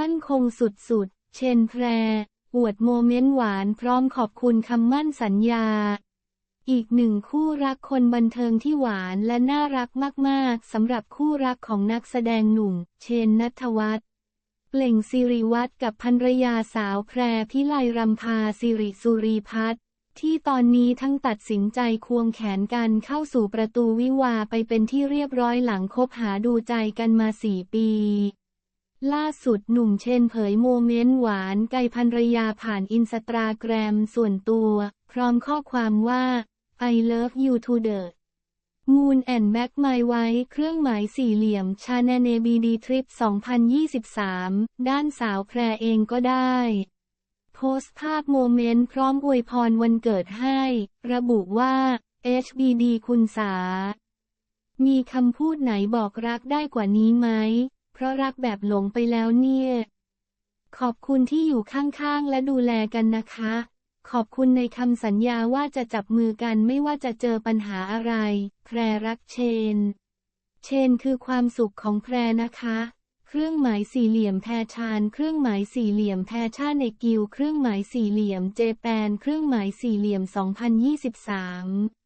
มั่นคงสุดๆ เชนแพร อวดโมเมนต์หวานพร้อมขอบคุณคำมั่นสัญญา อีกหนึ่งคู่รักคนบันเทิงที่หวานและน่ารักมากๆสำหรับคู่รักของนักแสดงหนุ่ม เชนนัทวัฒน์เปล่งสิริวัตรกับภรรยาสาวแพรพิไลรำพาสิริสุรีพัฒน์ที่ตอนนี้ทั้งตัดสินใจควงแขนกันเข้าสู่ประตูวิวาไปเป็นที่เรียบร้อยหลังคบหาดูใจกันมาสี่ปี ล่าสุดหนุ่มเชนเผยโมเมนต์หวานไกลภรรยาผ่านอินสตาแกรมส่วนตัว พร้อมข้อความว่า I love you to the Moon and Back My ไว้เครื่องหมายสี่เหลี่ยมชาแนเนบีดีทริป 2023 ด้านสาวแพรเองก็ได้ โพสต์ภาพโมเมนต์พร้อมอวยพรวันเกิดให้ ระบุว่า HBD คุณสา มีคำพูดไหนบอกรักได้กว่านี้ไหม ราะรักแบบหลงไปแล้วเนี่ย ขอบคุณที่อยู่ข้างๆ และดูแลกันนะคะ ขอบคุณในคำสัญญาว่าจะจับมือกันไม่ว่าจะเจอปัญหาอะไร แพรรักเชน เชนคือความสุขของแพรนะคะเครื่องหมายสี่เหลี่ยมแพชานเครื่องหมายสี่เหลี่ยมแพชาในกิว เครื่องหมายสี่เหลี่ยมเจแปน เครื่องหมายสี่เหลี่ยม 2023